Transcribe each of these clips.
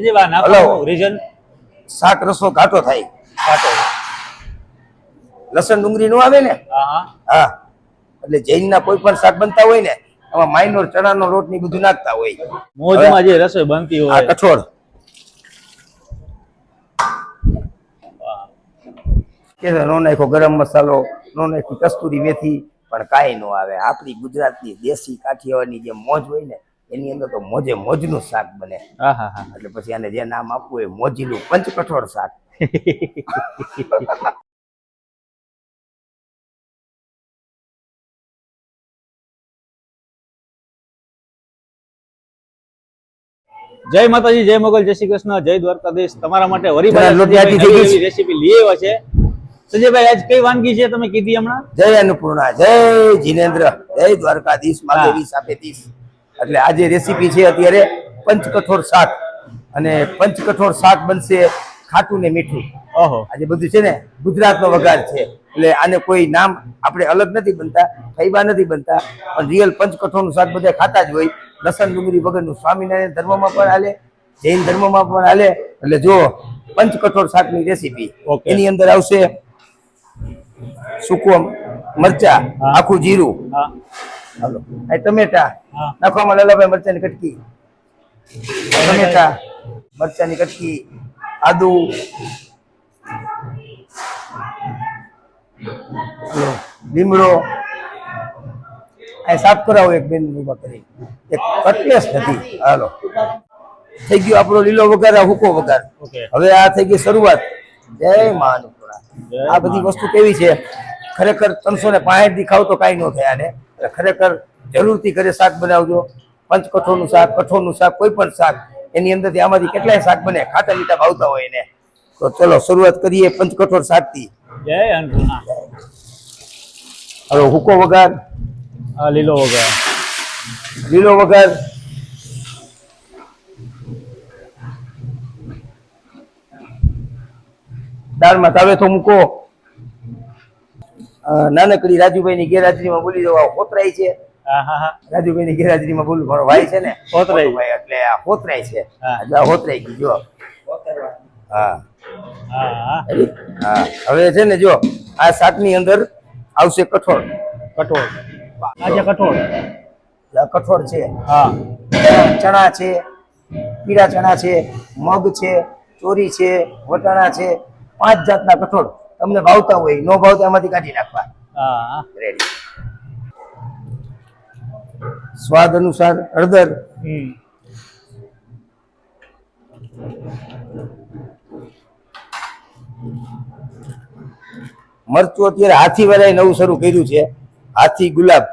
સંજય નાખવાનું રીઝન શાક રસો ઘાટો થાય. કાટો લસણ ડુંગળી નો આવે ને? હા એટલે જૈન ના કોઈ પણ શાક બનતા હોય ને એમાં માઇનોર ચણાનો લોટની બધું નાખતા હોય. મોજમાં જે રસોઈ બનતી હોય. કઠોળ. કે નો નાખ્યો ગરમ મસાલો નો નાખી કસ્તુરી મેથી. પણ કાંઈ નો આવે. આપણી ગુજરાતની દેશી કાઠિયાવાડની જે મોજ હોય ને એની અંદર તો મોજે મોજનું શાક બને. એટલે પછી આને જે નામ આપવું એ મોજીલું પંચ કઠોળ શાક. જય માતાજી જય મોગલ જય શ્રી કૃષ્ણ જય દ્વારકાધીશ. તમારા માટે છે. રેસીપી લઈ આવ્યા છે. સંજયભાઈ આજ કઈ વાનગી છે તમે કીધી હમણાં? જય અન્નપૂર્ણા જય જીનેન્દ્ર જય દ્વારકાધીશ મહાદેવી સાપેધીશ એટલે આજે રેસીપી છે અત્યારે પંચકઠોર શાક. અને પંચકઠોર શાક બનશે ખાટું ને મીઠું. ઓહો. આજે બધું છે ને ગુજરાતનો વઘાર છે. એટલે આને કોઈ નામ આપણે અલગ નથી બનતા ફૈબા નથી બનતા પણ રિયલ પંચકઠોરનું શાક બધા ખાતા જ હોય. લસણ ડુંગળી વગરનું સ્વામિનારાયણ ધર્મમાં પણ હાલે જૈન ધર્મમાં પણ હાલે. એટલે જો પંચકઠોર શાકની રેસીપી. એની અંદર આવશે સૂકો મરચા આખું જીરું. હાલો. આ ટમેટા. નાખવામાં લલાભાઈ મરચાની કટકી. ટમેટા મરચાની કટકી આદુ. લીમડો. આ સાફ કરાવો એક બેન ઊભા કરી. એક કટલેસ નથી. હાલો. થઈ ગયો આપણો લીલો વઘાર આ હુકો વઘાર. હવે આ થઈ ગઈ શરૂઆત. જય મહાનુપુરા આ બધી વસ્તુ કેવી છે? ખરેખર ત્રણસો ને પાંઠથી ખાવ તો કાંઈ ન થાય આને. ખરેખર જરૂરથી ઘરે શાક બનાવજો. પંચકઠોળનું શાક કઠોળનું શાક કોઈ પણ શાક એની અંદરથી આમાંથી કેટલાય શાક બને ખાટા મીઠા ભાવતા હોય એને. તો ચલો શરૂઆત કરીએ પંચકઠોળ શાકથી. જય અન્નપૂર્ણા હવે હુકો વઘાર? લીલો વગર લીલો વઘાર? દાળમાં તાવેથો મૂકો. અ, નાનકડી રાજુભાઈ ની ગેરહાજરીમાં બોલી જવા કોતરાય છે. હા હા હા. રાજુભાઈ ની ગેરહાજરીમાં બોલું મારો ભાઈ છે ને. કોતરાય. ભાઈ એટલે આ કોતરાય છે. હા. એટલે આ કોતરાઈ ગઈ જો. હા. હા હા. હા. હવે છે ને જો આ શાકની અંદર આવશે કઠોળ. કઠોળ. આજે કઠોળ. કઠોળ છે. હા. ચણા છે પીળા ચણા છે મગ છે ચોરી છે વટાણા છે પાંચ જાતના કઠોળ. તમને ભાવતા હોય નો ભાવતા એમાંથી કાઢી નાખવા. હા. હા રેડી સ્વાદ અનુસાર હળદર. મરચું અત્યારે હાથી વાળાએ નવું શરૂ કર્યું છે હાથી ગુલાબ.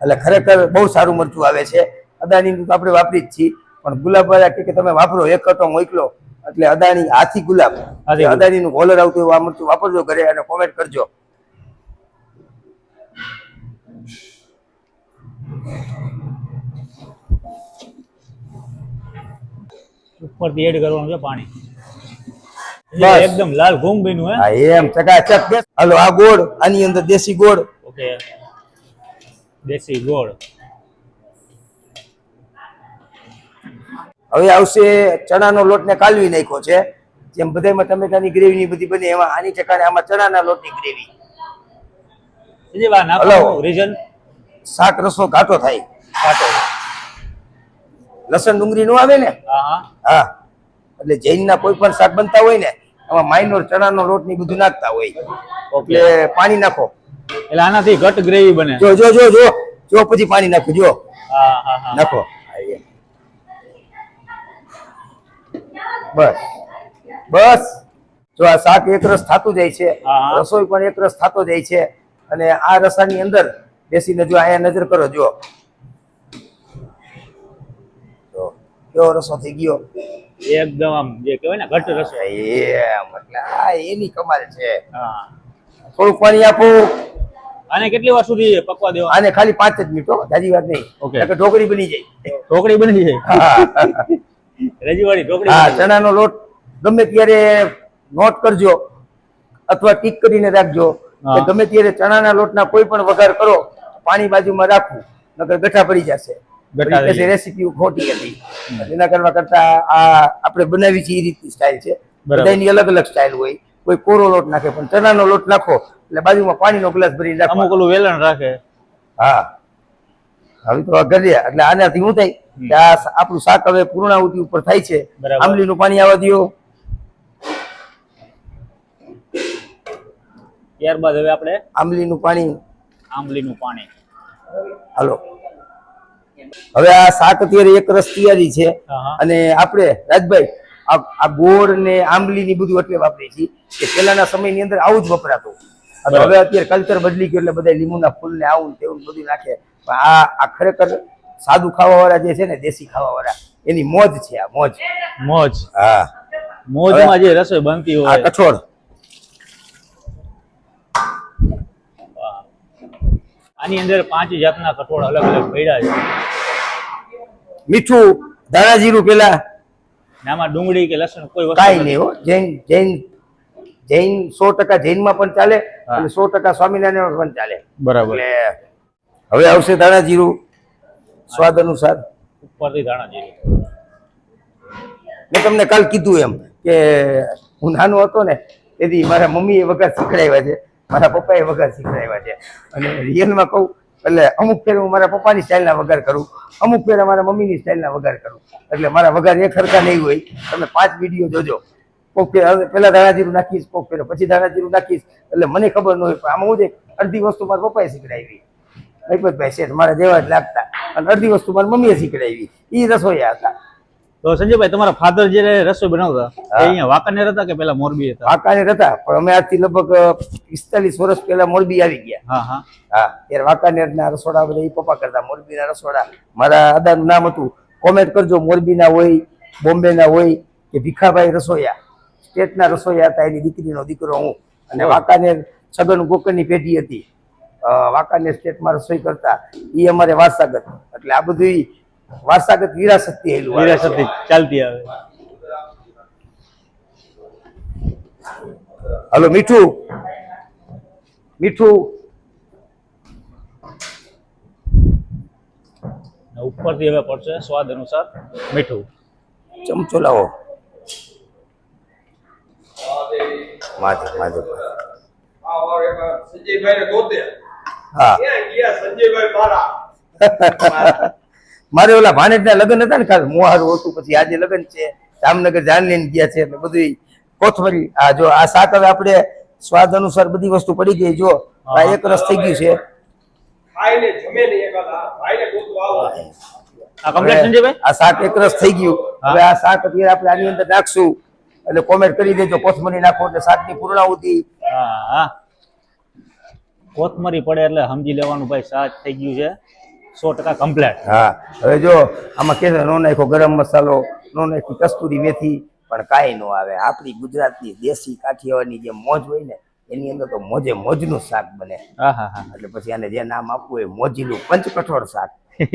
એટલે ખરેખર બહુ સારું મરચું આવે છે. અદાની આપણે વાપરી જ છીએ પણ ગુલાબ વાળા કે તમે વાપરો એક કટો મોકલો એટલે અદાણી હાથી ગુલાબ. અદાણી નું કોલર આવતું એવું આ મરચું વાપરજો ઘરે અને કોમેન્ટ કરજો. ઉપરથી એડ કરવાનું છે પાણી. એકદમ લાલ ઘૂમ બન્યું હે? હા એમ ચકાચક હાલો આ ગોળ આની અંદર દેશી ગોળ. ઓકે. દેશી ગોળ. હવે આવશે ચણાનો લોટ ને કાલવી નાખ્યો છે. જેમ બધામાં ટમેટાની ગ્રેવી ની બધી બને એમાં આની ટકાને આમાં ચણાના લોટની ગ્રેવી. રીઝન? શાક રસો ઘાટો થાય. ઘાટો. લસણ ડુંગળી નો આવે ને? હા એટલે જૈનના કોઈ પણ શાક બનતા હોય ને એમાં માઇનોર ચણાનો લોટની બધું નાખતા હોય. એટલે પાણી નાખો. એટલે આનાથી ઘટ ગ્રેવી બને. જો જો જો જો. જો પછી પાણી નાખો જો. નાખો. બસ. બસ. જો આ શાક એક રસ થતું જાય છે. રસોઈ પણ એક રસ થતો જાય છે અને આ રસાની અંદર બેસીને જો અહીંયા નજર કરો જો કેવો રસો થઈ ગયો? એકદમ આમ જે કહેવાય ને ઘટ રસો. એમ એટલે આ એની કમાલ છે. હા. થોડું પાણી આપું. આને કેટલી વાર સુધી પકવા દેવા? આને ખાલી પાંચ જ મિનિટ હો જાજી વાત નહીં. ઓકે. ઢોકળી બની જાય. ઢોકળી બની જાય. રજવાડી ઢોકળી હા. ચણાનો લોટ ગમે ત્યારે નોટ કરજો અથવા ટીક કરીને રાખજો. કે ગમે ત્યારે ચણાના લોટના કોઈ પણ વઘાર કરો પાણી બાજુમાં રાખવું નકર ગઠા પડી જશે. રેસીપી ખોટી હતી. એના કરવા કરતા આ આપણે બનાવી છે એ રીતની સ્ટાઇલ છે. બધાની અલગ અલગ સ્ટાઇલ હોય. કોઈ કોરો લોટ નાખે પણ ચણાનો લોટ નાખો એટલે બાજુમાં પાણીનો ગ્લાસ ભરી નાખો અમુક વેલણ રાખે. હા. હવે તો આ એટલે આનાથી શું થાય કે આ આપણું શાક હવે પૂર્ણાહુતિ ઉપર થાય છે. આંબલીનું પાણી આવવા દ્યો. ત્યારબાદ હવે આપણે આંબલીનું પાણી. આંબલીનું પાણી. હાલો. હવે આ શાક અત્યારે એક રસ તૈયારી છે. અને આપણે રાજભાઈ આ ગોળ ને આંબલી ની બધું એટલે વાપરીએ છીએ કે પેલાના સમયની અંદર આવું જ વપરાતું. હવે અત્યારે કલ્ચર બદલી ગયું એટલે બધા લીંબુના ફૂલ ને આવું તેવું બધું નાખે. પણ આ આ ખરેખર સાદું ખાવાવાળા જે છે ને દેશી ખાવાવાળા એની મોજ છે આ મોજ. મોજ. હા. મોજમાં જે રસોઈ બનતી આ કઠોળ. આની અંદર પાંચ જાતના કઠોળ અલગ અલગ પડ્યા છે. મીઠું ધાણા જીરું પેલા નામાં ડુંગળી કે લસણ કોઈ વસ્તુ કાઈ નહીં હો. જૈન જૈન જૈન સો ટકા જૈનમાં પણ ચાલે અને સો ટકા સ્વામિનારાયણ પણ ચાલે. બરાબર. હવે આવશે ધાણા જીરું. સ્વાદ અનુસાર. ઉપરથી ધાણા જીરું. મેં તમને કાલ કીધું એમ કે હું નાનો હતો ને તેથી મારા મમ્મીએ વગર શીખડાવ્યા છે. મારા પપ્પાએ વગર શીખડાવ્યા છે. અને રિયલમાં કહું એટલે અમુક ફેર હું મારા પપ્પાની સ્ટાઇલના વગર કરું અમુક ફેર મારા મમ્મીની સ્ટાઇલના વગર કરું. એટલે મારા વગર એક સરખા નહીં હોય. તમે પાંચ વીડિયો જોજો. કોક પહેલા ધાણા જીરું નાખીશ કોક ફેર પછી ધાણા જીરું નાખીશ. એટલે મને ખબર ન હોય પણ આમાં હું અડધી વસ્તુ મારા પપ્પાએ શીખડાવી. ભાઈ શેઠ મારા જેવા જ લાગતા. અને અડધી વસ્તુ મારી મમ્મીએ શીખડાવી. એ રસોઈયા હતા. તો સંજયભાઈ તમારા ફાધર જે રસોઈ બનાવતા. અહીંયા વાંકાનેર હતા કે પેલા મોરબી હતા? વાંકાનેર હતા પણ અમે આજથી લગભગ પિસ્તાલીસ વર્ષ પહેલા મોરબી આવી ગયા. હા હા. હા ત્યારે વાંકાનેરના રસોડા બધા એ પપ્પા કરતા મોરબીના રસોડા. મારા અદાનું નામ હતું કોમેન્ટ કરજો મોરબીના હોય બોમ્બે ના હોય કે ભીખાભાઈ રસોયા. સ્ટેટના રસોયા હતા એની દીકરીનો દીકરો હું. અને. વાંકાનેર છગન ગોકરની પેઢી હતી. વાંકાનેર સ્ટેટમાં રસોઈ કરતા એ અમારે વારસાગત. એટલે આ બધું ઈ વારસાગત વિરાસતથી છે. વિરાસતથી ચાલતી આવે. હલો મીઠું. મીઠું. ઉપરથી હવે પડશે સ્વાદ અનુસાર મીઠું. ચમચો લાવો. માધવ માધવ. સંજયભાઈ ગોતે. હા. સંજયભાઈ મારા મારે ઓલા ભાણેજના લગ્ન હતા ને ખાસ મોહારું હતું પછી આજે લગ્ન છે. જામનગર જાન લઈને ગયા છે એટલે બધું કોથમરી. આ જો આ શાક હવે આપણે સ્વાદ અનુસાર બધી વસ્તુ પડી ગઈ જો. આ એક રસ થઈ ગયું છે. આ ભાઈને ગોતવા આવો. આ કમ્પ્લેટ હવે સંજયભાઈ? આ શાક એક રસ થઈ ગયું. હવે આ શાક અત્યારે આપણે આની અંદર નાખશું. એટલે કોમેન્ટ કરી દેજો કોથમરી નાખો એટલે શાકની પૂર્ણાહુતિ. હા હા. કોથમરી પડે એટલે સમજી લેવાનું ભાઈ સાચ થઈ ગયું છે. સો ટકા કમ્પ્લેટ હા હવે જો આમાં કે નો નાખ્યો ગરમ મસાલો નો નાખી કસ્તુરી મેથી પણ કાંઈ ન આવે. આપણી ગુજરાતની દેશી કાઠિયાવાડની જે મોજ હોય ને એની અંદર તો મોજે મોજનું શાક બને. એટલે પછી આને જે નામ આપવું એ મોજીલું પંચકઠોળ શાક.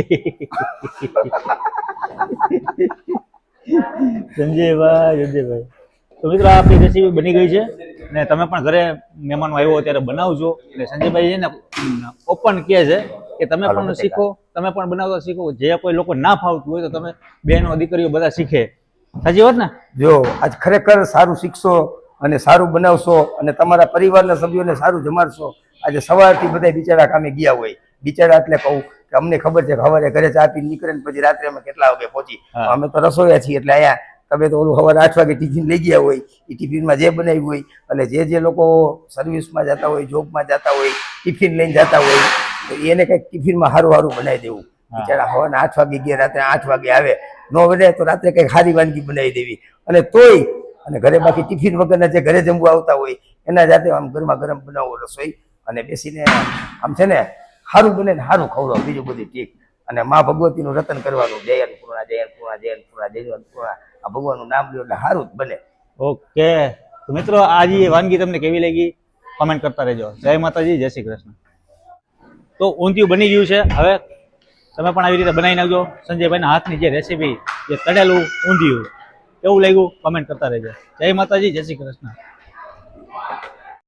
સંજયભાઈ સંજયભાઈ તો મિત્રો આ આપણી રેસીપી બની ગઈ છે ને તમે પણ ઘરે મહેમાનો આવ્યો ત્યારે બનાવજો. એટલે સંજયભાઈ છે ને ઓપન કહે છે કે તમે પણ શીખો તમે પણ બનાવતા શીખો. જે કોઈ લોકો ના ફાવતું હોય તો તમે બહેનો દીકરીઓ બધા શીખે. સાચી વાત ને? જો આજ ખરેખર સારું શીખશો અને સારું બનાવશો અને તમારા પરિવારના સભ્યોને સારું જમાડશો. આજે સવારથી બધા બિચારા કામે ગયા હોય. બિચારા એટલે કહું કે અમને ખબર છે કે સવારે ઘરે ચા પીને નીકળે ને પછી રાત્રે અમે કેટલા વાગે પહોંચી. અમે તો રસોઈયા છીએ એટલે અહીંયા તમે તો ઓલું સવારે આઠ વાગે ટિફિન લઈ ગયા હોય એ ટિફિનમાં જે બનાવ્યું હોય એટલે જે જે લોકો સર્વિસમાં જતા હોય જોબમાં જતા હોય ટિફિન લઈને જતા હોય તો એને કંઈક ટિફિનમાં સારું સારું બનાવી દેવું. બિચારા હવાના આઠ વાગે ગયા રાત્રે આઠ વાગે આવે નો બને તો રાત્રે કંઈક સારી વાનગી બનાવી દેવી. અને તોય અને ઘરે બાકી ટિફિન વગરના જે ઘરે જમવા આવતા હોય એના જાતે આમ ગરમા ગરમ બનાવો રસોઈ અને બેસીને આમ છે ને સારું બને ને સારું ખવડાવો બીજું બધું ઠીક. અને મા ભગવતીનું રતન કરવાનું. જય અન્નપૂર્ણા જય અન્નપૂર્ણા જય અન્નપૂર્ણા જય અન્નપૂર્ણા આ ભગવાનનું નામ લ્યો એટલે સારું જ બને. ઓકે. તો મિત્રો, આજે વાનગી તમને કેવી લાગી? કમેન્ટ કરતા રહેજો. જય માતાજી, જય શ્રી કૃષ્ણ. તો ઊંધિયું બની ગયું છે. હવે તમે પણ આવી રીતે બનાવી નાખજો. સંજયભાઈના હાથની જે રેસીપી જે તળેલું ઊંધિયું કેવું લાગ્યું કમેન્ટ કરતા રહેજો. જય માતાજી, જય શ્રી કૃષ્ણ.